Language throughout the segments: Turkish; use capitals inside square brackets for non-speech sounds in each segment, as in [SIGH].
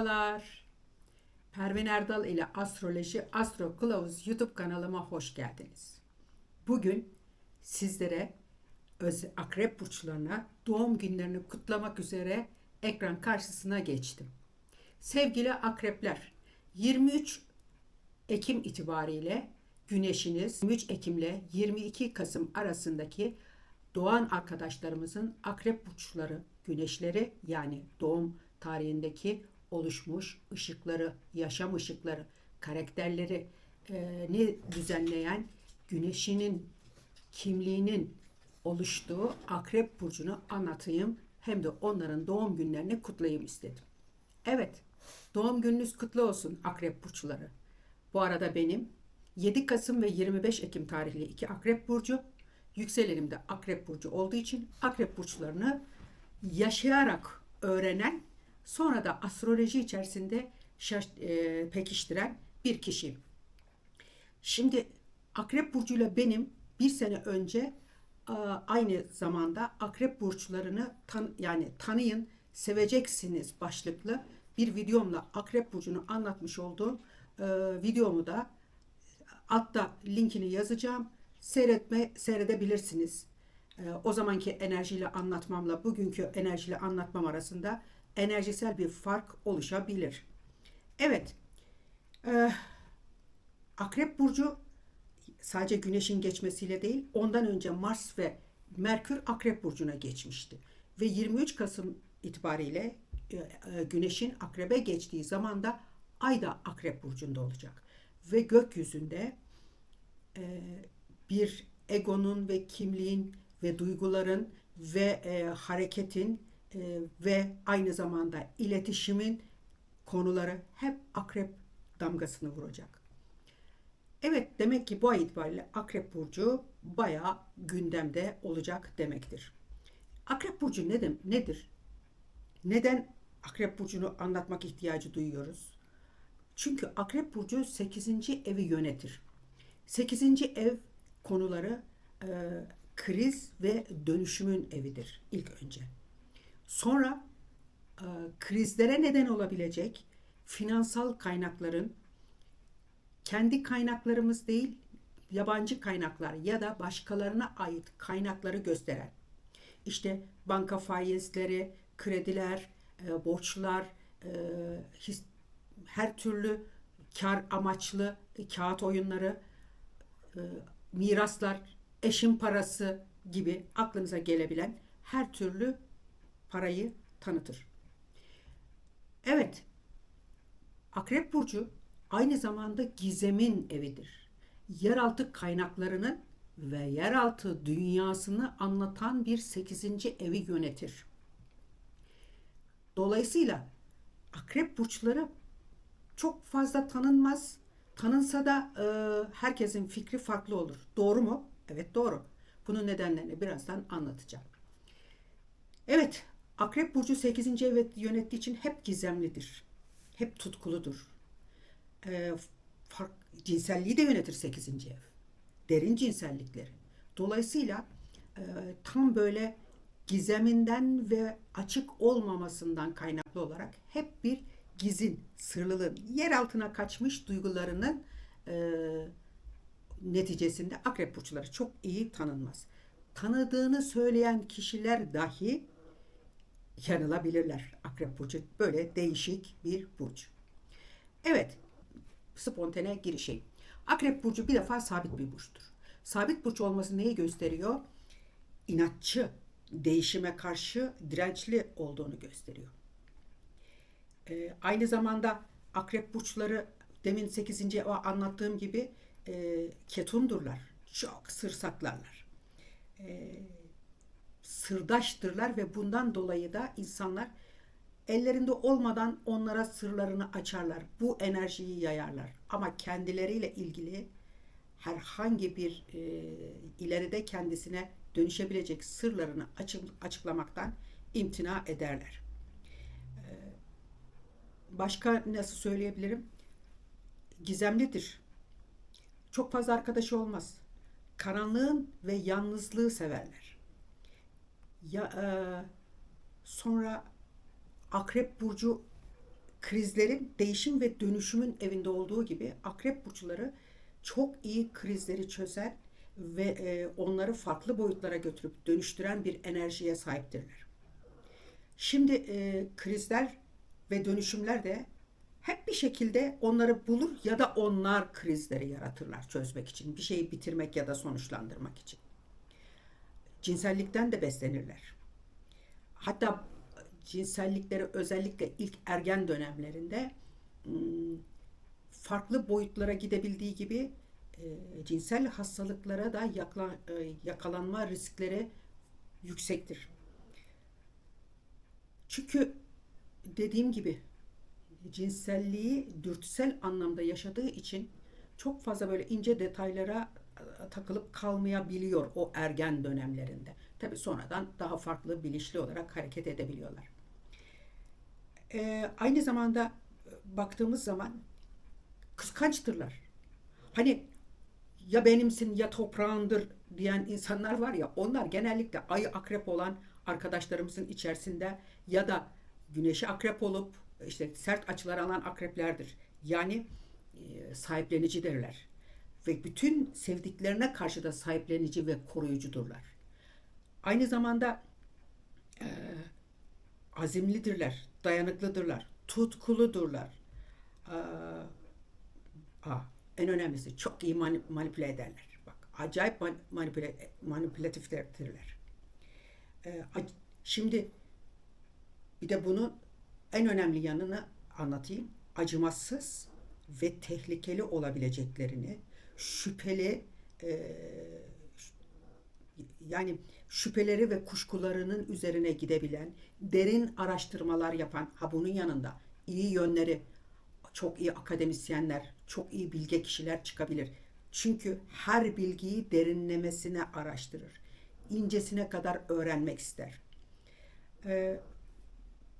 Merhabalar. Pervin Erdal ile Astroloji Astro Kılavuz YouTube kanalıma hoş geldiniz. Bugün sizlere öz akrep burçlarına doğum günlerini kutlamak üzere ekran karşısına geçtim. Sevgili akrepler, 23 Ekim itibariyle Güneşiniz 23 Ekim ile 22 Kasım arasındaki doğan arkadaşlarımızın akrep burçları, güneşleri yani doğum tarihindeki oluşmuş ışıkları, yaşam ışıkları, karakterleri e, ne düzenleyen güneşinin kimliğinin oluştuğu akrep burcunu anlatayım hem de onların doğum günlerini kutlayayım istedim. Evet, doğum gününüz kutlu olsun akrep burçları. Bu arada benim 7 Kasım ve 25 Ekim tarihli iki akrep burcu, yükselenim de akrep burcu olduğu için akrep burçlarını yaşayarak öğrenen sonra da astroloji içerisinde şaş, e, pekiştiren bir kişiyim. Şimdi akrep burcuyla benim bir sene önce e, aynı zamanda akrep burçlarını tan, yani tanıyın seveceksiniz başlıklı bir videomla akrep burcunu anlatmış olduğum e, videomu da altta linkini yazacağım. Seyretme seyredebilirsiniz. E, o zamanki enerjiyle anlatmamla bugünkü enerjiyle anlatmam arasında enerjisel bir fark oluşabilir. Evet. E, akrep burcu sadece güneşin geçmesiyle değil, ondan önce Mars ve Merkür Akrep burcuna geçmişti. Ve 23 Kasım itibariyle e, e, güneşin akrebe geçtiği zaman da ay da akrep burcunda olacak. Ve gökyüzünde e, bir egonun ve kimliğin ve duyguların ve e, hareketin e, ve aynı zamanda iletişimin konuları hep akrep damgasını vuracak. Evet demek ki bu ay itibariyle Akrep Burcu bayağı gündemde olacak demektir. Akrep Burcu ne de, nedir? Neden Akrep Burcu'nu anlatmak ihtiyacı duyuyoruz? Çünkü Akrep Burcu 8. evi yönetir. 8. ev konuları e, kriz ve dönüşümün evidir ilk önce. Sonra e, krizlere neden olabilecek finansal kaynakların kendi kaynaklarımız değil yabancı kaynaklar ya da başkalarına ait kaynakları gösteren işte banka faizleri, krediler, e, borçlar, e, her türlü kar amaçlı kağıt oyunları, miraslar, eşin parası gibi aklınıza gelebilen her türlü parayı tanıtır. Evet, Akrep Burcu aynı zamanda gizemin evidir. Yeraltı kaynaklarının ve yeraltı dünyasını anlatan bir sekizinci evi yönetir. Dolayısıyla akrep burçları çok fazla tanınmaz. Tanınsa da e, herkesin fikri farklı olur. Doğru mu? Evet doğru. Bunun nedenlerini birazdan anlatacağım. Evet, Akrep Burcu 8. ev yönettiği için hep gizemlidir. Hep tutkuludur. E, fark, cinselliği de yönetir 8. ev. Derin cinsellikleri. Dolayısıyla e, tam böyle gizeminden ve açık olmamasından kaynaklı olarak hep bir gizin, sırlılığın, yer altına kaçmış duygularının e, neticesinde akrep burçları çok iyi tanınmaz. Tanıdığını söyleyen kişiler dahi yanılabilirler. Akrep burcu böyle değişik bir burç. Evet, spontane girişeyim. Akrep burcu bir defa sabit bir burçtur. Sabit burç olması neyi gösteriyor? İnatçı, değişime karşı dirençli olduğunu gösteriyor. Ee, aynı zamanda akrep burçları demin 8. anlattığım gibi e, ketundurlar. Çok sır saklarlar. E, sırdaştırlar ve bundan dolayı da insanlar ellerinde olmadan onlara sırlarını açarlar. Bu enerjiyi yayarlar. Ama kendileriyle ilgili herhangi bir e, ileride kendisine dönüşebilecek sırlarını açık, açıklamaktan imtina ederler. E, başka nasıl söyleyebilirim? Gizemlidir. Çok fazla arkadaşı olmaz. Karanlığın ve yalnızlığı severler. Ya, e, sonra Akrep Burcu krizlerin değişim ve dönüşümün evinde olduğu gibi akrep burçları çok iyi krizleri çözer ve e, onları farklı boyutlara götürüp dönüştüren bir enerjiye sahiptirler. Şimdi e, krizler ve dönüşümler de hep bir şekilde onları bulur ya da onlar krizleri yaratırlar çözmek için, bir şeyi bitirmek ya da sonuçlandırmak için. Cinsellikten de beslenirler. Hatta cinsellikleri özellikle ilk ergen dönemlerinde hmm, farklı boyutlara gidebildiği gibi e, cinsel hastalıklara da e, yakalanma riskleri yüksektir. Çünkü dediğim gibi cinselliği dürtüsel anlamda yaşadığı için çok fazla böyle ince detaylara takılıp kalmayabiliyor o ergen dönemlerinde. Tabi sonradan daha farklı bilinçli olarak hareket edebiliyorlar. Ee, aynı zamanda e, baktığımız zaman kıskançtırlar. Hani ya benimsin ya toprağındır diyen insanlar var ya onlar genellikle ayı akrep olan arkadaşlarımızın içerisinde ya da güneşi akrep olup işte sert açılar alan akreplerdir. Yani e, sahiplenicidirler. Ve bütün sevdiklerine karşı da sahiplenici ve koruyucudurlar. Aynı zamanda e, azimlidirler, dayanıklıdırlar, tutkuludurlar. E, a, en önemlisi çok iyi manipüle ederler. Bak acayip manipüle, manipülatiflerdirler. E, şimdi bir de bunun en önemli yanını anlatayım. Acımasız ve tehlikeli olabileceklerini, şüpheli e, yani şüpheleri ve kuşkularının üzerine gidebilen, derin araştırmalar yapan, ha bunun yanında iyi yönleri, çok iyi akademisyenler, çok iyi bilge kişiler çıkabilir. Çünkü her bilgiyi derinlemesine araştırır. İncesine kadar öğrenmek ister. Ee,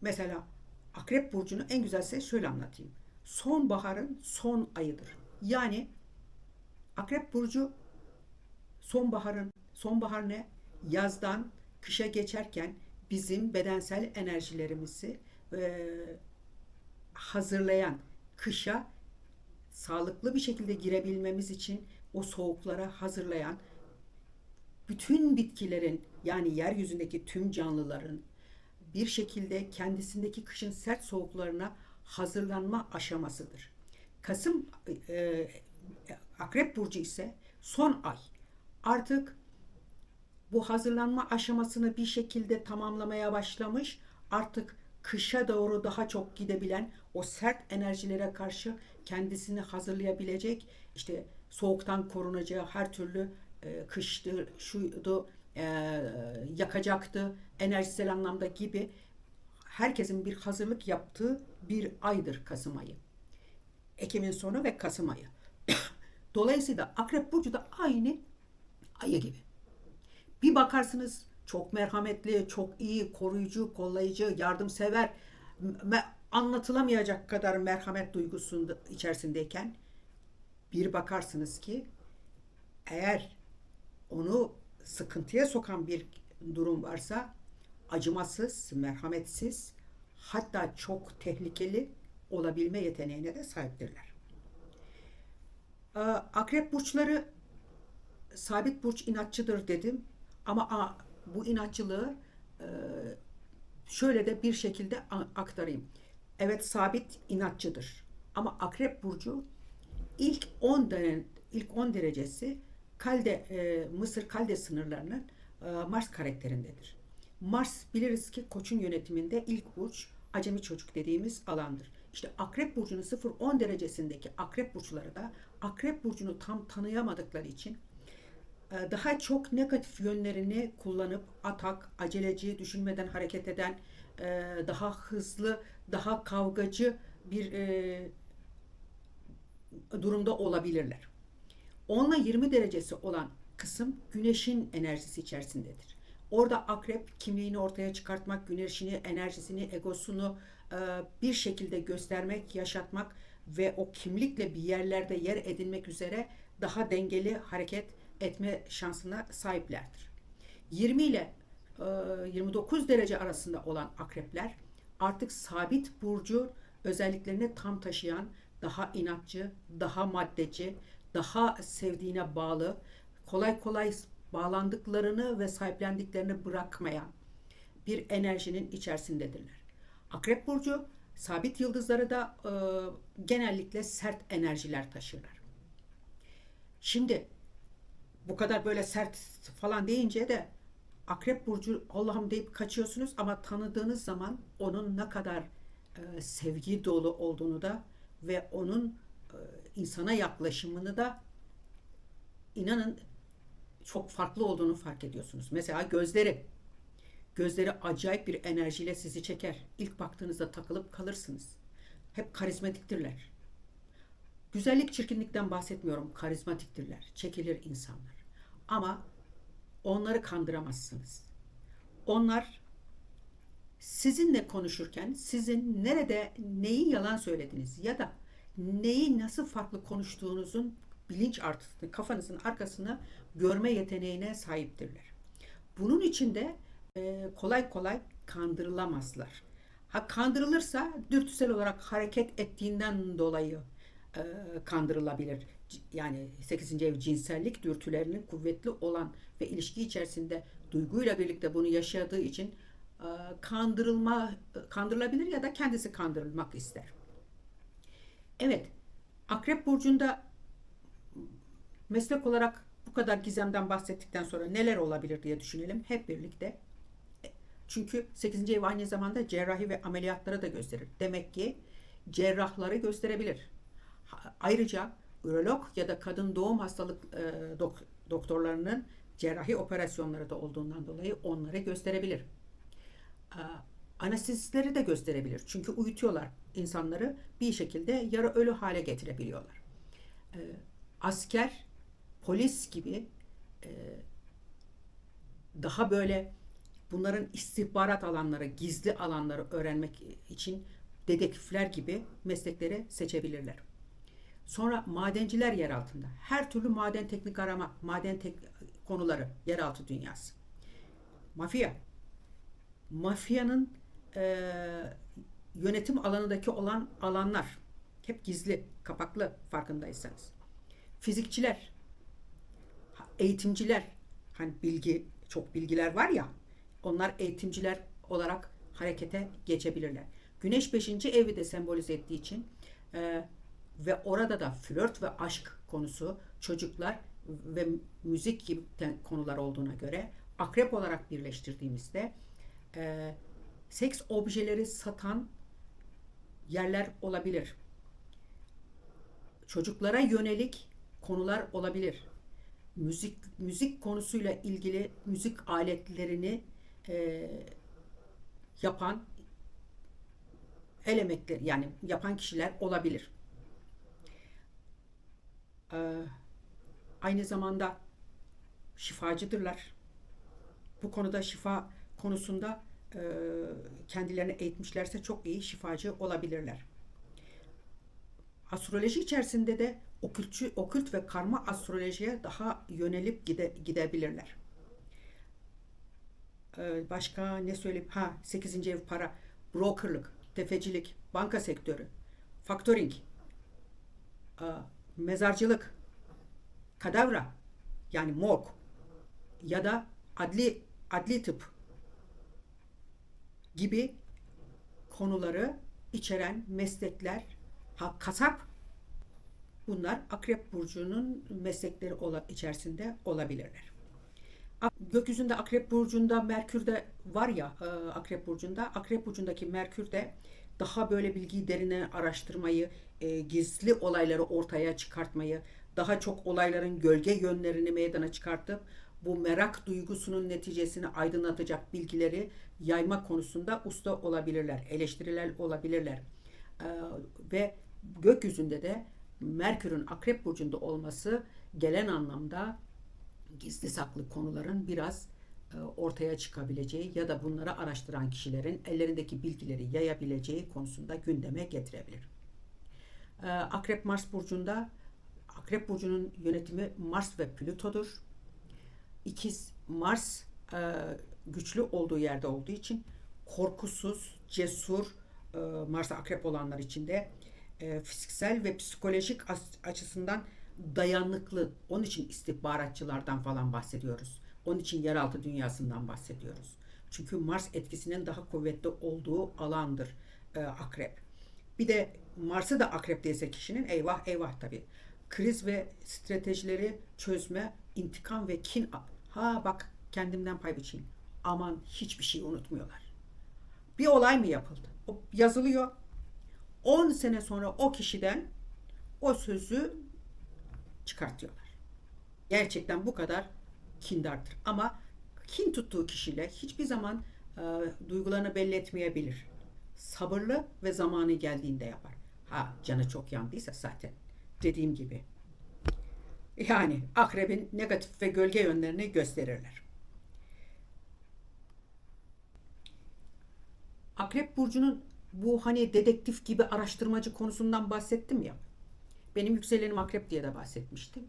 mesela Akrep Burcu'nu en güzel size şöyle anlatayım. Sonbaharın son ayıdır. Yani Akrep Burcu sonbaharın, sonbahar ne? Yazdan kışa geçerken bizim bedensel enerjilerimizi e, hazırlayan, kışa sağlıklı bir şekilde girebilmemiz için o soğuklara hazırlayan bütün bitkilerin yani yeryüzündeki tüm canlıların bir şekilde kendisindeki kışın sert soğuklarına hazırlanma aşamasıdır. Kasım e, Akrep burcu ise son ay. Artık bu hazırlanma aşamasını bir şekilde tamamlamaya başlamış. Artık kışa doğru daha çok gidebilen o sert enerjilere karşı kendisini hazırlayabilecek işte soğuktan korunacağı her türlü e, kıştı, şuydu, e, yakacaktı, enerjisel anlamda gibi herkesin bir hazırlık yaptığı bir aydır Kasım ayı. Ekim'in sonu ve Kasım ayı. [COUGHS] Dolayısıyla Akrep Burcu da aynı ayı gibi. Bir bakarsınız çok merhametli, çok iyi, koruyucu, kollayıcı, yardımsever, anlatılamayacak kadar merhamet duygusunda içerisindeyken bir bakarsınız ki eğer onu sıkıntıya sokan bir durum varsa acımasız, merhametsiz, hatta çok tehlikeli olabilme yeteneğine de sahiptirler. Ee, akrep burçları sabit burç inatçıdır dedim ama bu inatçılığı e, şöyle de bir şekilde aktarayım. Evet sabit inatçıdır ama akrep burcu ilk 10 derece, ilk 10 derecesi Kalde e, Mısır Kalde sınırlarının e, Mars karakterindedir. Mars biliriz ki Koç'un yönetiminde ilk burç acemi çocuk dediğimiz alandır. İşte Akrep burcunun 0-10 derecesindeki Akrep burçları da Akrep burcunu tam tanıyamadıkları için e, daha çok negatif yönlerini kullanıp atak, aceleci, düşünmeden hareket eden, e, daha hızlı, daha kavgacı bir e, durumda olabilirler. 10 ile 20 derecesi olan kısım güneşin enerjisi içerisindedir. Orada akrep kimliğini ortaya çıkartmak, güneşini, enerjisini, egosunu bir şekilde göstermek, yaşatmak ve o kimlikle bir yerlerde yer edinmek üzere daha dengeli hareket etme şansına sahiplerdir. 20 ile 29 e, derece arasında olan akrepler artık sabit burcu özelliklerini tam taşıyan, daha inatçı, daha maddeci, daha sevdiğine bağlı, kolay kolay bağlandıklarını ve sahiplendiklerini bırakmayan bir enerjinin içerisindedirler. Akrep burcu sabit yıldızları da e, genellikle sert enerjiler taşırlar. Şimdi bu kadar böyle sert falan deyince de Akrep burcu Allah'ım deyip kaçıyorsunuz ama tanıdığınız zaman onun ne kadar e, sevgi dolu olduğunu da ve onun e, insana yaklaşımını da inanın çok farklı olduğunu fark ediyorsunuz. Mesela gözleri. Gözleri acayip bir enerjiyle sizi çeker. İlk baktığınızda takılıp kalırsınız. Hep karizmatiktirler. Güzellik çirkinlikten bahsetmiyorum. Karizmatiktirler. Çekilir insanlar. Ama onları kandıramazsınız. Onlar sizinle konuşurken sizin nerede neyi yalan söylediğiniz ya da neyi nasıl farklı konuştuğunuzun bilinç artısını, kafanızın arkasını görme yeteneğine sahiptirler. Bunun için de e, kolay kolay kandırılamazlar. Ha kandırılırsa dürtüsel olarak hareket ettiğinden dolayı e, kandırılabilir. Yani 8. ev cinsellik dürtülerinin kuvvetli olan ve ilişki içerisinde duyguyla birlikte bunu yaşadığı için e, kandırılma kandırılabilir ya da kendisi kandırılmak ister. Evet, Akrep burcunda meslek olarak bu kadar gizemden bahsettikten sonra neler olabilir diye düşünelim hep birlikte. Çünkü 8. ev aynı zamanda cerrahi ve ameliyatları da gösterir. Demek ki cerrahları gösterebilir. Ayrıca ürolog ya da kadın doğum hastalık e, dok, doktorlarının cerrahi operasyonları da olduğundan dolayı onları gösterebilir. E, anestezistleri de gösterebilir. Çünkü uyutuyorlar insanları bir şekilde yarı ölü hale getirebiliyorlar. E, asker, polis gibi e, daha böyle bunların istihbarat alanları, gizli alanları öğrenmek için dedektifler gibi meslekleri seçebilirler. Sonra madenciler yer altında. Her türlü maden teknik arama, maden tek konuları, yeraltı dünyası. Mafya. Mafyanın e, yönetim alanındaki olan alanlar hep gizli, kapaklı farkındaysanız. Fizikçiler, eğitimciler, hani bilgi, çok bilgiler var ya, onlar eğitimciler olarak harekete geçebilirler. Güneş 5. evi de sembolize ettiği için e, ve orada da flört ve aşk konusu çocuklar ve müzik gibi konular olduğuna göre akrep olarak birleştirdiğimizde e, seks objeleri satan yerler olabilir. Çocuklara yönelik konular olabilir. Müzik müzik konusuyla ilgili müzik aletlerini e, yapan el emekleri yani yapan kişiler olabilir. Ee, aynı zamanda şifacıdırlar. Bu konuda şifa konusunda e, kendilerini eğitmişlerse çok iyi şifacı olabilirler. Astroloji içerisinde de okültçü, okült ve karma astrolojiye daha yönelip gide, gidebilirler. Ee, başka ne söyleyip ha 8. ev para, brokerlık, tefecilik, banka sektörü, faktoring, mezarcılık, kadavra yani morg ya da adli adli tıp gibi konuları içeren meslekler, ha, kasap bunlar Akrep Burcu'nun meslekleri içerisinde olabilirler. Gökyüzünde Akrep Burcu'nda Merkür de var ya e, Akrep Burcu'nda. Akrep Burcu'ndaki Merkür de daha böyle bilgiyi derine araştırmayı, e, gizli olayları ortaya çıkartmayı, daha çok olayların gölge yönlerini meydana çıkartıp bu merak duygusunun neticesini aydınlatacak bilgileri yayma konusunda usta olabilirler, eleştiriler olabilirler. Ee, ve gökyüzünde de Merkür'ün Akrep Burcu'nda olması gelen anlamda gizli saklı konuların biraz e, ortaya çıkabileceği ya da bunları araştıran kişilerin ellerindeki bilgileri yayabileceği konusunda gündeme getirebilir. E, Akrep Mars burcunda Akrep burcunun yönetimi Mars ve Plüto'dur. İkiz Mars e, güçlü olduğu yerde olduğu için korkusuz, cesur, Mars'a akrep olanlar için de fiziksel ve psikolojik açısından dayanıklı. Onun için istihbaratçılardan falan bahsediyoruz. Onun için yeraltı dünyasından bahsediyoruz. Çünkü Mars etkisinin daha kuvvetli olduğu alandır e, akrep. Bir de Mars'ı da akrepteyse kişinin eyvah eyvah tabii. Kriz ve stratejileri çözme, intikam ve kin. Ha bak kendimden pay biçeyim. Aman hiçbir şey unutmuyorlar. Bir olay mı yapıldı? O yazılıyor. 10 sene sonra o kişiden o sözü çıkartıyorlar. Gerçekten bu kadar kindardır. Ama kin tuttuğu kişiyle hiçbir zaman e, duygularını belli etmeyebilir. Sabırlı ve zamanı geldiğinde yapar. Ha canı çok yandıysa zaten dediğim gibi. Yani akrebin negatif ve gölge yönlerini gösterirler. Akrep burcunun bu hani dedektif gibi araştırmacı konusundan bahsettim ya. Benim yükselenim akrep diye de bahsetmiştim.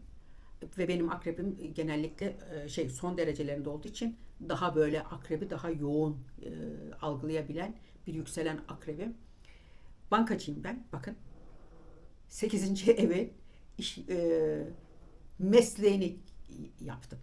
Ve benim akrebim genellikle e, şey son derecelerinde olduğu için daha böyle akrebi daha yoğun e, algılayabilen bir yükselen akrebim. Bankacıyım ben. Bakın 8. [LAUGHS] eve iş, e, mesleğini yaptım.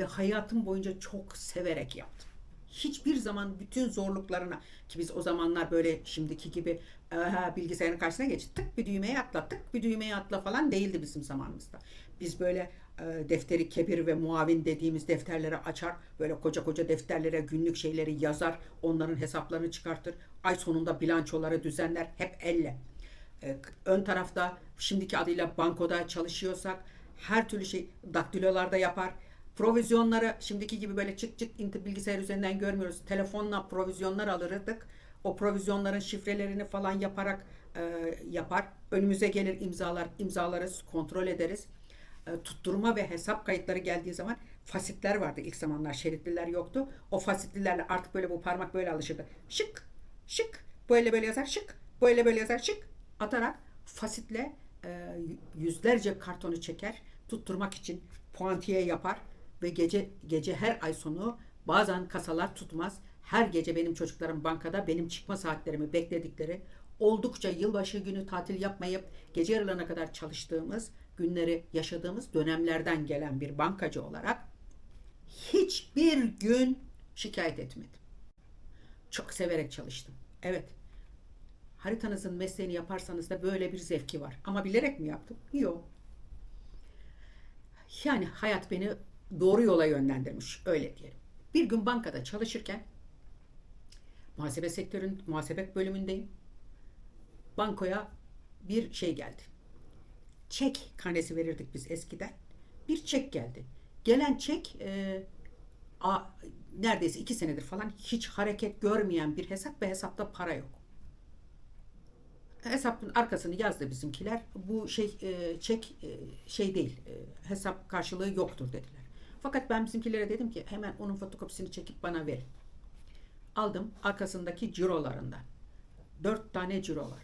Ve hayatım boyunca çok severek yaptım hiçbir zaman bütün zorluklarına ki biz o zamanlar böyle şimdiki gibi aha, bilgisayarın karşısına geçtik bir düğmeye atla tık bir düğmeye atla falan değildi bizim zamanımızda. Biz böyle e, defteri kebir ve muavin dediğimiz defterleri açar böyle koca koca defterlere günlük şeyleri yazar onların hesaplarını çıkartır ay sonunda bilançoları düzenler hep elle. E, ön tarafta şimdiki adıyla bankoda çalışıyorsak her türlü şey daktilolarda yapar Provizyonları şimdiki gibi böyle çıt çıt bilgisayar üzerinden görmüyoruz. Telefonla provizyonlar alırdık. O provizyonların şifrelerini falan yaparak e, yapar. Önümüze gelir imzalar, imzalarız, kontrol ederiz. E, tutturma ve hesap kayıtları geldiği zaman fasitler vardı ilk zamanlar. Şeritliler yoktu. O fasitlilerle artık böyle bu parmak böyle alışırdı. Şık, şık, böyle böyle yazar, şık, böyle böyle yazar, şık atarak fasitle e, yüzlerce kartonu çeker tutturmak için puantiye yapar ve gece gece her ay sonu bazen kasalar tutmaz. Her gece benim çocuklarım bankada benim çıkma saatlerimi bekledikleri oldukça yılbaşı günü tatil yapmayıp gece yarılarına kadar çalıştığımız günleri yaşadığımız dönemlerden gelen bir bankacı olarak hiçbir gün şikayet etmedim. Çok severek çalıştım. Evet. Haritanızın mesleğini yaparsanız da böyle bir zevki var. Ama bilerek mi yaptım? Yok. Yani hayat beni doğru yola yönlendirmiş. Öyle diyelim. Bir gün bankada çalışırken muhasebe sektörün muhasebe bölümündeyim. Bankoya bir şey geldi. Çek karnesi verirdik biz eskiden. Bir çek geldi. Gelen çek e, a, neredeyse iki senedir falan hiç hareket görmeyen bir hesap ve hesapta para yok. Hesabın arkasını yazdı bizimkiler. Bu şey e, çek e, şey değil. E, hesap karşılığı yoktur dediler. Fakat ben bizimkilere dedim ki hemen onun fotokopisini çekip bana verin. Aldım arkasındaki cirolarından. Dört tane ciro var.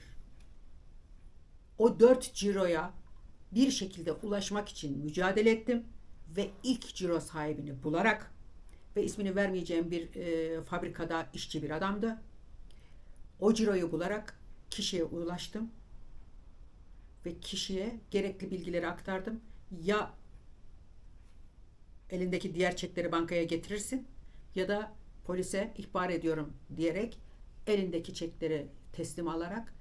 O dört ciroya bir şekilde ulaşmak için mücadele ettim ve ilk ciro sahibini bularak ve ismini vermeyeceğim bir e, fabrikada işçi bir adamdı. O ciroyu bularak kişiye ulaştım ve kişiye gerekli bilgileri aktardım. Ya elindeki diğer çekleri bankaya getirirsin ya da polise ihbar ediyorum diyerek elindeki çekleri teslim alarak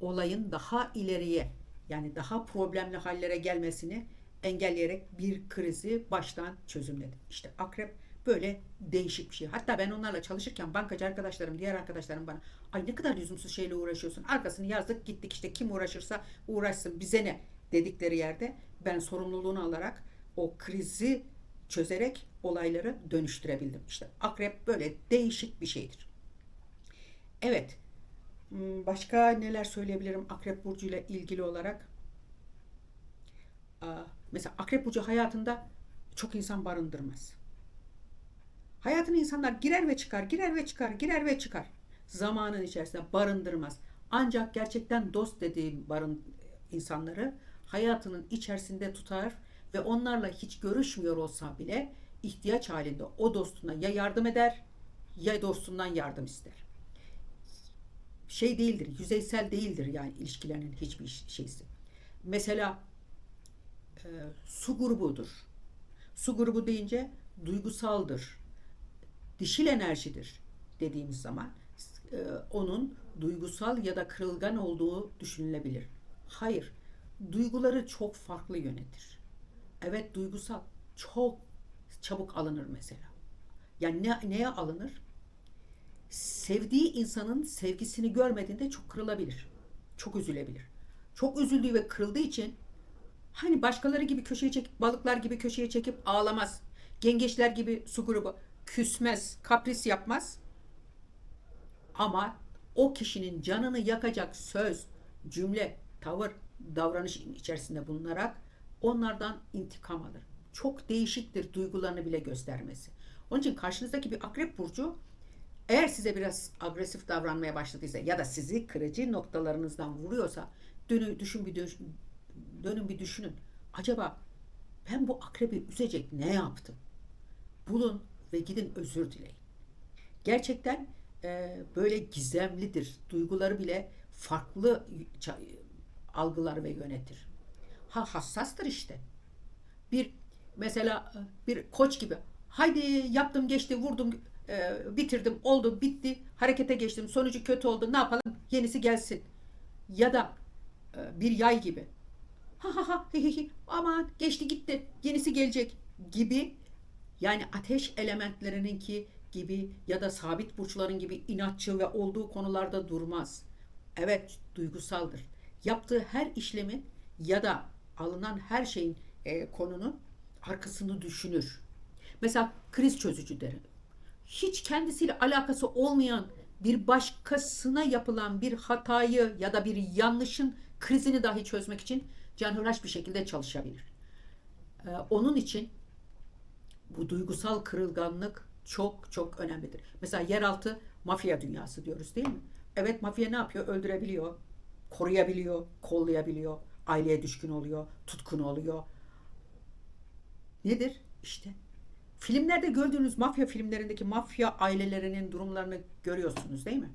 olayın daha ileriye yani daha problemli hallere gelmesini engelleyerek bir krizi baştan çözümledi. İşte akrep böyle değişik bir şey. Hatta ben onlarla çalışırken bankacı arkadaşlarım, diğer arkadaşlarım bana ay ne kadar lüzumsuz şeyle uğraşıyorsun. Arkasını yazdık gittik işte kim uğraşırsa uğraşsın bize ne dedikleri yerde ben sorumluluğunu alarak o krizi çözerek olayları dönüştürebildim. İşte akrep böyle değişik bir şeydir. Evet. Hmm, başka neler söyleyebilirim akrep burcu ile ilgili olarak? Mesela akrep burcu hayatında çok insan barındırmaz. Hayatına insanlar girer ve çıkar, girer ve çıkar, girer ve çıkar. Zamanın içerisinde barındırmaz. Ancak gerçekten dost dediğim barın insanları hayatının içerisinde tutar ve onlarla hiç görüşmüyor olsa bile ihtiyaç halinde o dostuna ya yardım eder ya dostundan yardım ister. şey değildir, yüzeysel değildir yani ilişkilerin hiçbir şeysi. Mesela e, su grubudur. Su grubu deyince duygusaldır, dişil enerjidir dediğimiz zaman e, onun duygusal ya da kırılgan olduğu düşünülebilir. Hayır, duyguları çok farklı yönetir. Evet duygusal, çok çabuk alınır mesela. Yani ne, neye alınır? Sevdiği insanın sevgisini görmediğinde çok kırılabilir. Çok üzülebilir. Çok üzüldüğü ve kırıldığı için hani başkaları gibi köşeye çekip balıklar gibi köşeye çekip ağlamaz. Yengeçler gibi su grubu küsmez, kapris yapmaz. Ama o kişinin canını yakacak söz, cümle, tavır, davranış içerisinde bulunarak onlardan intikam alır. Çok değişiktir duygularını bile göstermesi. Onun için karşınızdaki bir akrep burcu eğer size biraz agresif davranmaya başladıysa ya da sizi kırıcı noktalarınızdan vuruyorsa dönün, düşün bir düşün, dönün bir düşünün. Acaba ben bu akrebi üzecek ne yaptım? Bulun ve gidin özür dileyin. Gerçekten e, böyle gizemlidir. Duyguları bile farklı algılar ve yönetir. Ha hassastır işte. Bir mesela bir koç gibi. Haydi yaptım geçti vurdum e, bitirdim oldu bitti harekete geçtim sonucu kötü oldu ne yapalım yenisi gelsin. Ya da e, bir yay gibi. Ha ha ha hi hi hi aman geçti gitti yenisi gelecek gibi yani ateş elementlerininki gibi ya da sabit burçların gibi inatçı ve olduğu konularda durmaz. Evet duygusaldır. Yaptığı her işlemin ya da alınan her şeyin e, konunun arkasını düşünür. Mesela kriz çözücü derim. Hiç kendisiyle alakası olmayan bir başkasına yapılan bir hatayı ya da bir yanlışın krizini dahi çözmek için canhıraş bir şekilde çalışabilir. Ee, onun için bu duygusal kırılganlık çok çok önemlidir. Mesela yeraltı mafya dünyası diyoruz değil mi? Evet mafya ne yapıyor? Öldürebiliyor, koruyabiliyor, kollayabiliyor, aileye düşkün oluyor, tutkun oluyor. Nedir? İşte filmlerde gördüğünüz mafya filmlerindeki mafya ailelerinin durumlarını görüyorsunuz değil mi?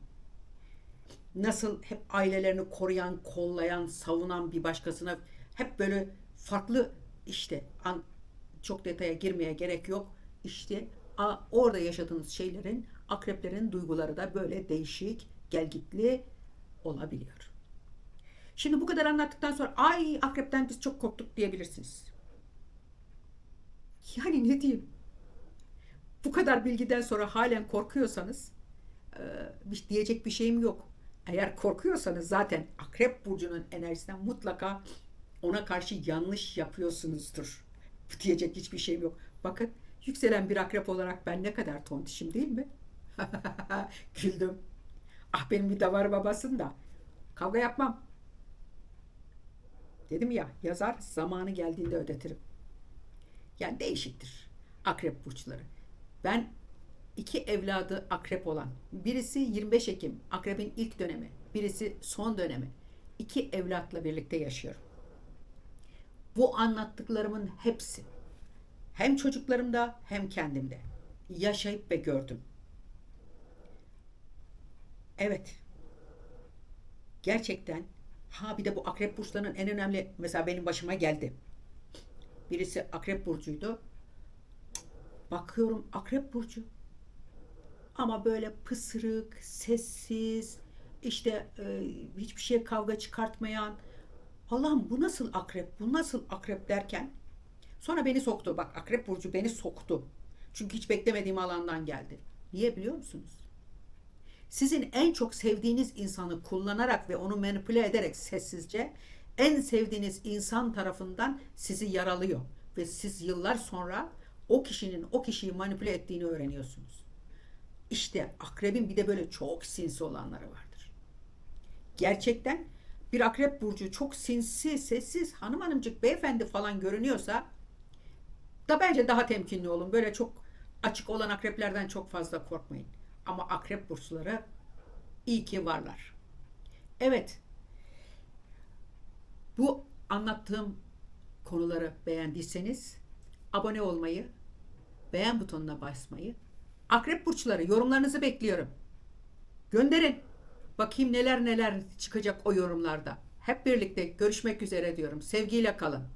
Nasıl hep ailelerini koruyan, kollayan, savunan bir başkasına hep böyle farklı işte an, çok detaya girmeye gerek yok. İşte a, orada yaşadığınız şeylerin, akreplerin duyguları da böyle değişik, gelgitli olabiliyor. Şimdi bu kadar anlattıktan sonra ay akrepten biz çok korktuk diyebilirsiniz. Yani ne diyeyim? Bu kadar bilgiden sonra halen korkuyorsanız e, diyecek bir şeyim yok. Eğer korkuyorsanız zaten akrep burcunun enerjisinden mutlaka ona karşı yanlış yapıyorsunuzdur. Diyecek hiçbir şeyim yok. Bakın yükselen bir akrep olarak ben ne kadar tontişim değil mi? [LAUGHS] Güldüm. Ah benim bir davar babasın da. Kavga yapmam. Dedim ya yazar zamanı geldiğinde ödetirim. Yani değişiktir akrep burçları. Ben iki evladı akrep olan, birisi 25 Ekim akrebin ilk dönemi, birisi son dönemi. İki evlatla birlikte yaşıyorum. Bu anlattıklarımın hepsi hem çocuklarımda hem kendimde yaşayıp ve gördüm. Evet. Gerçekten ha bir de bu akrep burçlarının en önemli mesela benim başıma geldi. Birisi akrep burcuydu. Bakıyorum akrep burcu. Ama böyle pısırık, sessiz, işte e, hiçbir şeye kavga çıkartmayan. Allah'ım bu nasıl akrep, bu nasıl akrep derken sonra beni soktu. Bak akrep burcu beni soktu. Çünkü hiç beklemediğim alandan geldi. Niye biliyor musunuz? Sizin en çok sevdiğiniz insanı kullanarak ve onu manipüle ederek sessizce en sevdiğiniz insan tarafından sizi yaralıyor ve siz yıllar sonra o kişinin o kişiyi manipüle ettiğini öğreniyorsunuz. İşte akrebin bir de böyle çok sinsi olanları vardır. Gerçekten bir akrep burcu çok sinsi, sessiz, hanım hanımcık, beyefendi falan görünüyorsa da bence daha temkinli olun. Böyle çok açık olan akreplerden çok fazla korkmayın. Ama akrep burçları iyi ki varlar. Evet. Bu anlattığım konuları beğendiyseniz abone olmayı, beğen butonuna basmayı, akrep burçları yorumlarınızı bekliyorum. Gönderin. Bakayım neler neler çıkacak o yorumlarda. Hep birlikte görüşmek üzere diyorum. Sevgiyle kalın.